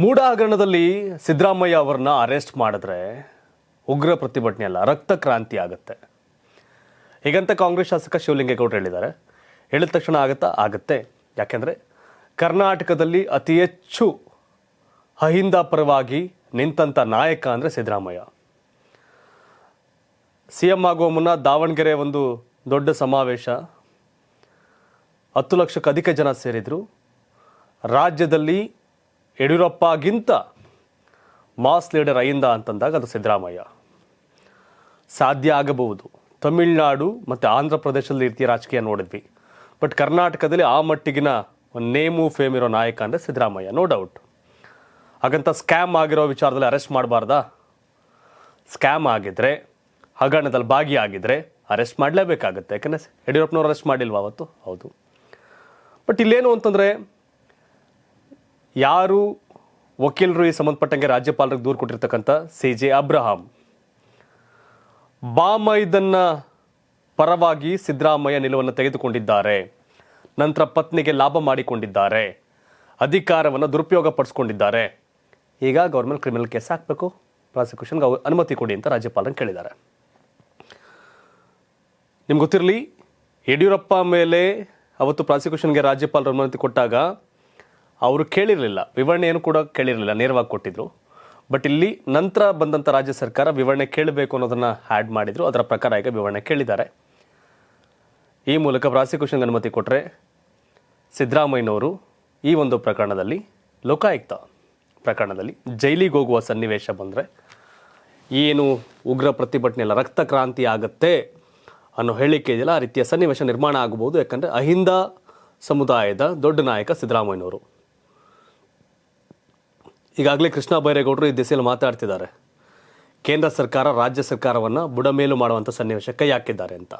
ಮೂಡ ಹಗರಣದಲ್ಲಿ ಸಿದ್ದರಾಮಯ್ಯ ಅವರನ್ನ ಅರೆಸ್ಟ್ ಮಾಡಿದ್ರೆ ಉಗ್ರ ಪ್ರತಿಭಟನೆ ಅಲ್ಲ, ರಕ್ತ ಕ್ರಾಂತಿ ಆಗುತ್ತೆ. ಹೀಗಂತ ಕಾಂಗ್ರೆಸ್ ಶಾಸಕ ಶಿವಲಿಂಗೇಗೌಡರು ಹೇಳಿದ್ದಾರೆ. ಹೇಳಿದ ತಕ್ಷಣ ಆಗುತ್ತಾ? ಆಗುತ್ತೆ. ಯಾಕೆಂದರೆ ಕರ್ನಾಟಕದಲ್ಲಿ ಅತಿ ಹೆಚ್ಚು ಅಹಿಂದ ಪರವಾಗಿ ನಿಂತಂಥ ನಾಯಕ ಅಂದರೆ ಸಿದ್ದರಾಮಯ್ಯ. ಸಿ ಎಂ ಆಗುವ ಮುನ್ನ ದಾವಣಗೆರೆ ಒಂದು ದೊಡ್ಡ ಸಮಾವೇಶ. ಹತ್ತು ಲಕ್ಷಕ್ಕೆ ಅಧಿಕ ಜನ ಸೇರಿದರು. ರಾಜ್ಯದಲ್ಲಿ ಯಡಿಯೂರಪ್ಪಗಿಂತ ಮಾಸ್ ಲೀಡರ್ ಅಯ್ಯಂದ ಅಂತಂದಾಗ ಅದು ಸಿದ್ದರಾಮಯ್ಯ. ಸಾಧ್ಯ ಆಗಬಹುದು. ತಮಿಳುನಾಡು ಮತ್ತು ಆಂಧ್ರ ಪ್ರದೇಶದಲ್ಲಿ ರೀತಿಯ ರಾಜಕೀಯ ನೋಡಿದ್ವಿ. ಬಟ್ ಕರ್ನಾಟಕದಲ್ಲಿ ಆ ಮಟ್ಟಿಗಿನ ಒಂದು ನೇಮು ಫೇಮ್ ಇರೋ ನಾಯಕ ಅಂದರೆ ಸಿದ್ದರಾಮಯ್ಯ ನೋ ಡೌಟ್ ಹಾಗಂತ ಸ್ಕ್ಯಾಮ್ ಆಗಿರೋ ವಿಚಾರದಲ್ಲಿ ಅರೆಸ್ಟ್ ಮಾಡಬಾರ್ದಾ? ಸ್ಕ್ಯಾಮ್ ಆಗಿದ್ರೆ, ಹಗರಣದಲ್ಲಿ ಭಾಗಿಯಾಗಿದ್ದರೆ ಅರೆಸ್ಟ್ ಮಾಡಲೇಬೇಕಾಗುತ್ತೆ. ಯಾಕಂದರೆ ಯಡಿಯೂರಪ್ಪನವ್ರು ಅರೆಸ್ಟ್ ಮಾಡಿಲ್ವಾ ಅವತ್ತು? ಹೌದು. ಬಟ್ ಇಲ್ಲೇನು ಅಂತಂದರೆ ಯಾರು ವಕೀಲರು ಈ ಸಂಬಂಧಪಟ್ಟಂಗೆ ರಾಜ್ಯಪಾಲರಿಗೆ ದೂರು ಕೊಟ್ಟಿರ್ತಕ್ಕಂಥ ಸಿ ಜೆ ಅಬ್ರಹಾಂ? ಬಾಮೈದನ್ನ ಪರವಾಗಿ ಸಿದ್ದರಾಮಯ್ಯ ನಿಲುವನ್ನು ತೆಗೆದುಕೊಂಡಿದ್ದಾರೆ. ನಂತರ ಪತ್ನಿಗೆ ಲಾಭ ಮಾಡಿಕೊಂಡಿದ್ದಾರೆ. ಅಧಿಕಾರವನ್ನು ದುರುಪಯೋಗ ಪಡಿಸ್ಕೊಂಡಿದ್ದಾರೆ. ಈಗ ಗೌರ್ಮೆಂಟ್ ಕ್ರಿಮಿನಲ್ ಕೇಸ್ ಹಾಕಬೇಕು. ಪ್ರಾಸಿಕ್ಯೂಷನ್ಗೆ ಅನುಮತಿ ಕೊಡಿ ಅಂತ ರಾಜ್ಯಪಾಲರನ್ನು ಕೇಳಿದ್ದಾರೆ. ನಿಮ್ಗೆ ಗೊತ್ತಿರಲಿ, ಯಡಿಯೂರಪ್ಪ ಮೇಲೆ ಅವತ್ತು ಪ್ರಾಸಿಕ್ಯೂಷನ್ಗೆ ರಾಜ್ಯಪಾಲರು ಅನುಮತಿ ಕೊಟ್ಟಾಗ ಅವರು ಕೇಳಿರಲಿಲ್ಲ. ವಿವರಣೆ ಏನು ಕೂಡ ಕೇಳಿರಲಿಲ್ಲ, ನೇರವಾಗಿ ಕೊಟ್ಟಿದ್ರು. ಬಟ್ ಇಲ್ಲಿ ನಂತರ ಬಂದಂಥ ರಾಜ್ಯ ಸರ್ಕಾರ ವಿವರಣೆ ಕೇಳಬೇಕು ಅನ್ನೋದನ್ನು ಆ್ಯಡ್ ಮಾಡಿದರು. ಅದರ ಪ್ರಕಾರ ಈಗ ವಿವರಣೆ ಕೇಳಿದ್ದಾರೆ. ಈ ಮೂಲಕ ಪ್ರಾಸಿಕ್ಯೂಷನ್ಗೆ ಅನುಮತಿ ಕೊಟ್ಟರೆ ಸಿದ್ದರಾಮಯ್ಯನವರು ಈ ಒಂದು ಪ್ರಕರಣದಲ್ಲಿ ಲೋಕಾಯುಕ್ತ ಪ್ರಕರಣದಲ್ಲಿ ಜೈಲಿಗೆ ಹೋಗುವ ಸನ್ನಿವೇಶ ಬಂದರೆ ಏನು ಉಗ್ರ ಪ್ರತಿಭಟನೆ ಇಲ್ಲ, ರಕ್ತ ಕ್ರಾಂತಿ ಆಗತ್ತೆ ಅನ್ನೋ ಹೇಳಿಕೆ ಇದೆಯಲ್ಲ, ಆ ರೀತಿಯ ಸನ್ನಿವೇಶ ನಿರ್ಮಾಣ ಆಗಬಹುದು. ಯಾಕಂದರೆ ಅಹಿಂದ ಸಮುದಾಯದ ದೊಡ್ಡ ನಾಯಕ ಸಿದ್ದರಾಮಯ್ಯನವರು. ಈಗಾಗಲೇ ಕೃಷ್ಣ ಬೈರೇಗೌಡರು ಈ ದಿಸೆಯಲ್ಲಿ ಮಾತಾಡ್ತಿದ್ದಾರೆ. ಕೇಂದ್ರ ಸರ್ಕಾರ, ರಾಜ್ಯ ಸರ್ಕಾರವನ್ನು ಬುಡಮೇಲು ಮಾಡುವಂಥ ಸನ್ನಿವೇಶ ಕೈ ಹಾಕಿದ್ದಾರೆ ಅಂತ.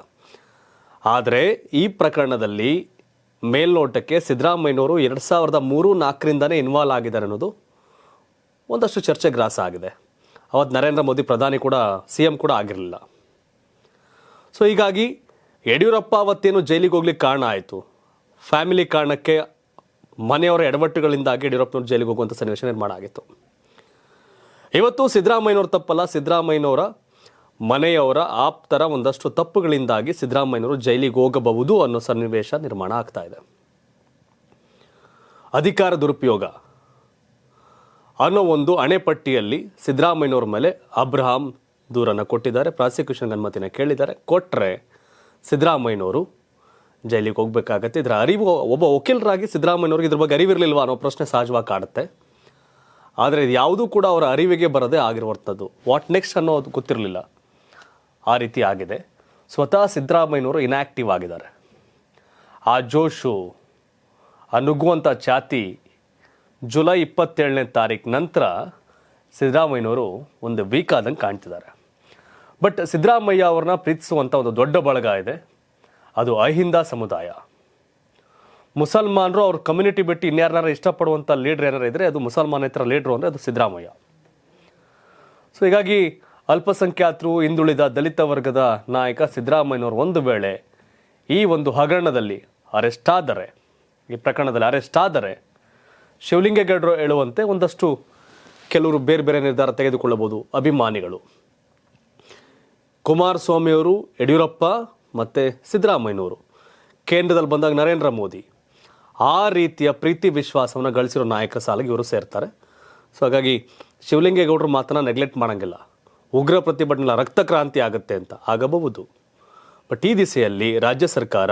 ಆದರೆ ಈ ಪ್ರಕರಣದಲ್ಲಿ ಮೇಲ್ನೋಟಕ್ಕೆ ಸಿದ್ದರಾಮಯ್ಯನವರು ಎರಡು ಸಾವಿರದ ಮೂರು ನಾಲ್ಕರಿಂದನೇ ಇನ್ವಾಲ್ವ್ ಆಗಿದ್ದಾರೆ ಅನ್ನೋದು ಒಂದಷ್ಟು ಚರ್ಚೆ ಗ್ರಾಸ ಆಗಿದೆ. ಅವತ್ತು ನರೇಂದ್ರ ಮೋದಿ ಪ್ರಧಾನಿ ಕೂಡ ಸಿ ಎಂ ಕೂಡ ಆಗಿರಲಿಲ್ಲ. ಸೊ ಹೀಗಾಗಿ ಯಡಿಯೂರಪ್ಪ ಅವತ್ತೇನು ಜೈಲಿಗೆ ಹೋಗ್ಲಿಕ್ಕೆ ಕಾರಣ ಆಯಿತು? ಫ್ಯಾಮಿಲಿ ಕಾರಣಕ್ಕೆ ಮನೆಯವರ ಎಡವಟ್ಟುಗಳಿಂದಾಗಿ ಯಡಿಯೂರಪ್ಪನವ್ರು ಜೈಲಿಗೆ ಹೋಗುವಂಥ ಸನ್ನಿವೇಶ ನಿರ್ಮಾಣ ಆಗಿತ್ತು. ಇವತ್ತು ಸಿದ್ದರಾಮಯ್ಯನವ್ರ ತಪ್ಪಲ್ಲ. ಸಿದ್ದರಾಮಯ್ಯನವರ ಮನೆಯವರ ಆಪ್ತರ ಒಂದಷ್ಟು ತಪ್ಪುಗಳಿಂದಾಗಿ ಸಿದ್ದರಾಮಯ್ಯನವರು ಜೈಲಿಗೆ ಹೋಗಬಹುದು ಅನ್ನೋ ಸನ್ನಿವೇಶ ನಿರ್ಮಾಣ ಆಗ್ತಾ ಇದೆ. ಅಧಿಕಾರ ದುರುಪಯೋಗ ಅನ್ನೋ ಒಂದು ಅಣೆಪಟ್ಟಿಯಲ್ಲಿ ಸಿದ್ದರಾಮಯ್ಯನವ್ರ ಮೇಲೆ ಅಬ್ರಹಾಂ ದೂರನ್ನು ಕೊಟ್ಟಿದ್ದಾರೆ. ಪ್ರಾಸಿಕ್ಯೂಷನ್ ಅನುಮತಿನ ಕೇಳಿದ್ದಾರೆ. ಕೊಟ್ಟರೆ ಸಿದ್ದರಾಮಯ್ಯನವರು ಜೈಲಿಗೆ ಹೋಗ್ಬೇಕಾಗತ್ತೆ. ಇದರ ಅರಿವು ಒಬ್ಬ ವಕೀಲರಾಗಿ ಸಿದ್ದರಾಮಯ್ಯವ್ರಿಗೆ ಇದ್ರ ಬಗ್ಗೆ ಅರಿವಿರಲಿಲ್ವ ಅನ್ನೋ ಪ್ರಶ್ನೆ ಸಹಜವಾಗಿ ಕಾಡುತ್ತೆ. ಆದರೆ ಇದು ಯಾವುದೂ ಕೂಡ ಅವರ ಅರಿವಿಗೆ ಬರದೇ ಆಗಿರುವಂಥದ್ದು. ವಾಟ್ ನೆಕ್ಸ್ಟ್ ಅನ್ನೋದು ಗೊತ್ತಿರಲಿಲ್ಲ. ಆ ರೀತಿ ಆಗಿದೆ. ಸ್ವತಃ ಸಿದ್ದರಾಮಯ್ಯನವರು ಇನ್ಯಾಕ್ಟಿವ್ ಆಗಿದ್ದಾರೆ. ಆ ಜೋಶು ಆ ನುಗ್ಗುವಂಥ ಛಾತಿ ಜುಲೈ ಇಪ್ಪತ್ತೇಳನೇ ತಾರೀಕು ನಂತರ ಸಿದ್ದರಾಮಯ್ಯನವರು ಒಂದು ವೀಕ್ ಆದಂಗೆ ಕಾಣ್ತಿದ್ದಾರೆ. ಬಟ್ ಸಿದ್ದರಾಮಯ್ಯ ಅವ್ರನ್ನ ಪ್ರೀತಿಸುವಂಥ ಒಂದು ದೊಡ್ಡ ಬಳಗ ಇದೆ. ಅದು ಅಹಿಂದ ಸಮುದಾಯ. ಮುಸಲ್ಮಾನರು ಅವ್ರ ಕಮ್ಯುನಿಟಿ ಬಿಟ್ಟು ಇನ್ಯಾರನ್ನಾರು ಇಷ್ಟಪಡುವಂಥ ಲೀಡ್ರ್ ಏನಾರು ಇದ್ದರೆ ಅದು ಮುಸಲ್ಮಾನೇತರ ಲೀಡ್ರು ಅಂದರೆ ಅದು ಸಿದ್ದರಾಮಯ್ಯ. ಸೊ ಹೀಗಾಗಿ ಅಲ್ಪಸಂಖ್ಯಾತರು, ಹಿಂದುಳಿದ ದಲಿತ ವರ್ಗದ ನಾಯಕ ಸಿದ್ದರಾಮಯ್ಯನವರು ಒಂದು ವೇಳೆ ಈ ಒಂದು ಹಗರಣದಲ್ಲಿ ಅರೆಸ್ಟ್ ಆದರೆ, ಈ ಪ್ರಕರಣದಲ್ಲಿ ಅರೆಸ್ಟ್ ಆದರೆ ಶಿವಲಿಂಗೇಗೌಡರು ಹೇಳುವಂತೆ ಒಂದಷ್ಟು ಕೆಲವರು ಬೇರೆ ಬೇರೆ ನಿರ್ಧಾರ ತೆಗೆದುಕೊಳ್ಳಬಹುದು ಅಭಿಮಾನಿಗಳು. ಕುಮಾರಸ್ವಾಮಿಯವರು ಯಡಿಯೂರಪ್ಪ ಮತ್ತು ಸಿದ್ದರಾಮಯ್ಯನವರು. ಕೇಂದ್ರದಲ್ಲಿ ಬಂದಾಗ ನರೇಂದ್ರ ಮೋದಿ. ಆ ರೀತಿಯ ಪ್ರೀತಿ ವಿಶ್ವಾಸವನ್ನು ಗಳಿಸಿರೋ ನಾಯಕರ ಸಾಲಿಗೆ ಇವರು ಸೇರ್ತಾರೆ. ಸೊ ಹಾಗಾಗಿ ಶಿವಲಿಂಗೇಗೌಡರು ಮಾತನ್ನ ನೆಗ್ಲೆಕ್ಟ್ ಮಾಡೋಂಗಿಲ್ಲ. ಉಗ್ರ ಪ್ರತಿಭಟನೆ ರಕ್ತ ಕ್ರಾಂತಿ ಆಗುತ್ತೆ ಅಂತ ಆಗಬಹುದು. ಬಟ್ ಈ ದಿಸೆಯಲ್ಲಿ ರಾಜ್ಯ ಸರ್ಕಾರ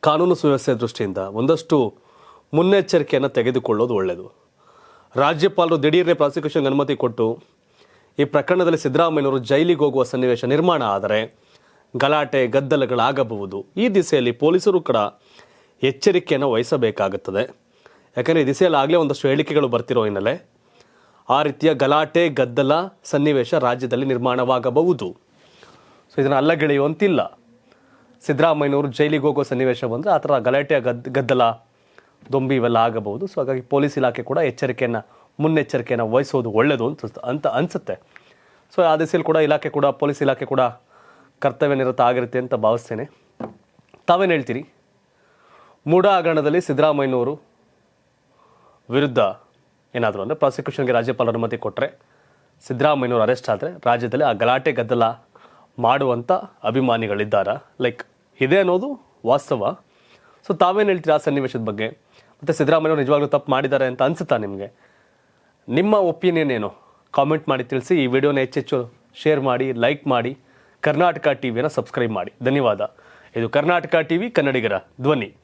ಕಾನೂನು ಸುವ್ಯವಸ್ಥೆ ದೃಷ್ಟಿಯಿಂದ ಒಂದಷ್ಟು ಮುನ್ನೆಚ್ಚರಿಕೆಯನ್ನು ತೆಗೆದುಕೊಳ್ಳೋದು ಒಳ್ಳೆಯದು ರಾಜ್ಯಪಾಲರು ದಿಢೀರ್ನೆ ಪ್ರಾಸಿಕ್ಯೂಷನ್ಗೆ ಅನುಮತಿ ಕೊಟ್ಟು ಈ ಪ್ರಕರಣದಲ್ಲಿ ಸಿದ್ದರಾಮಯ್ಯನವರು ಜೈಲಿಗೆ ಹೋಗುವ ಸನ್ನಿವೇಶ ನಿರ್ಮಾಣ ಆದರೆ ಗಲಾಟೆ, ಗದ್ದಲಗಳಾಗಬಹುದು. ಈ ದಿಸೆಯಲ್ಲಿ ಪೊಲೀಸರು ಕೂಡ ಎಚ್ಚರಿಕೆಯನ್ನು ವಹಿಸಬೇಕಾಗುತ್ತದೆ. ಯಾಕಂದರೆ ಈ ದಿಸೆಯಲ್ಲಿ ಆಗಲೇ ಒಂದಷ್ಟು ಹೇಳಿಕೆಗಳು ಬರ್ತಿರೋ ಹಿನ್ನೆಲೆ, ಆ ರೀತಿಯ ಗಲಾಟೆ, ಗದ್ದಲ ಸನ್ನಿವೇಶ ರಾಜ್ಯದಲ್ಲಿ ನಿರ್ಮಾಣವಾಗಬಹುದು. ಸೊ ಇದನ್ನು ಅಲ್ಲಗೆಳೆಯುವಂತಿಲ್ಲ. ಸಿದ್ದರಾಮಯ್ಯನವರು ಜೈಲಿಗೆ ಹೋಗೋ ಸನ್ನಿವೇಶ ಬಂದರೆ ಆ ಥರ ಗಲಾಟೆ, ಗದ್, ಗದ್ದಲ, ದೊಂಬಿ ಇವೆಲ್ಲ ಆಗಬಹುದು. ಸೊ ಹಾಗಾಗಿ ಪೊಲೀಸ್ ಇಲಾಖೆ ಕೂಡ ಎಚ್ಚರಿಕೆಯನ್ನು, ಮುನ್ನೆಚ್ಚರಿಕೆಯನ್ನು ವಹಿಸೋದು ಒಳ್ಳೆಯದು ಅಂತ ಅಂತ ಅನಿಸುತ್ತೆ. ಸೊ ಆ ದಿಸೆಯಲ್ಲಿ ಕೂಡ ಇಲಾಖೆ ಕೂಡ, ಪೊಲೀಸ್ ಇಲಾಖೆ ಕೂಡ ಕರ್ತವ್ಯ ನಿರತ ಆಗಿರುತ್ತೆ ಅಂತ ಭಾವಿಸ್ತೇನೆ. ತಾವೇನು ಹೇಳ್ತೀರಿ? ಮೂಡ ಹಗರಣದಲ್ಲಿ ಸಿದ್ದರಾಮಯ್ಯನವರು ವಿರುದ್ಧ ಏನಾದರೂ ಅಂದರೆ ಪ್ರಾಸಿಕ್ಯೂಷನ್ಗೆ ರಾಜ್ಯಪಾಲ ಅನುಮತಿ ಕೊಟ್ಟರೆ ಸಿದ್ದರಾಮಯ್ಯನವರು ಅರೆಸ್ಟ್ ಆದರೆ ರಾಜ್ಯದಲ್ಲಿ ಆ ಗಲಾಟೆ ಗದ್ದಲ ಮಾಡುವಂಥ ಅಭಿಮಾನಿಗಳಿದ್ದಾರಾ? ಲೈಕ್ ಇದೆ ಅನ್ನೋದು ವಾಸ್ತವ. ಸೊ ತಾವೇನು ಹೇಳ್ತೀರಿ ಆ ಸನ್ನಿವೇಶದ ಬಗ್ಗೆ? ಮತ್ತು ಸಿದ್ದರಾಮಯ್ಯವರು ನಿಜವಾಗ್ಲೂ ತಪ್ಪು ಮಾಡಿದ್ದಾರೆ ಅಂತ ಅನಿಸುತ್ತಾ ನಿಮಗೆ? ನಿಮ್ಮ ಒಪಿನಿಯನ್ ಏನು? ಕಾಮೆಂಟ್ ಮಾಡಿ ತಿಳಿಸಿ, ಈ ವಿಡಿಯೋನ ಹೆಚ್ಚೆಚ್ಚು ಶೇರ್ ಮಾಡಿ, ಲೈಕ್ ಮಾಡಿ. ಕರ್ನಾಟಕ ಟಿವಿಯನ್ನು ಸಬ್ಸ್ಕ್ರೈಬ್ ಮಾಡಿ. ಧನ್ಯವಾದ. ಇದು ಕರ್ನಾಟಕ ಟಿವಿ ಕನ್ನಡಿಗರ ಧ್ವನಿ.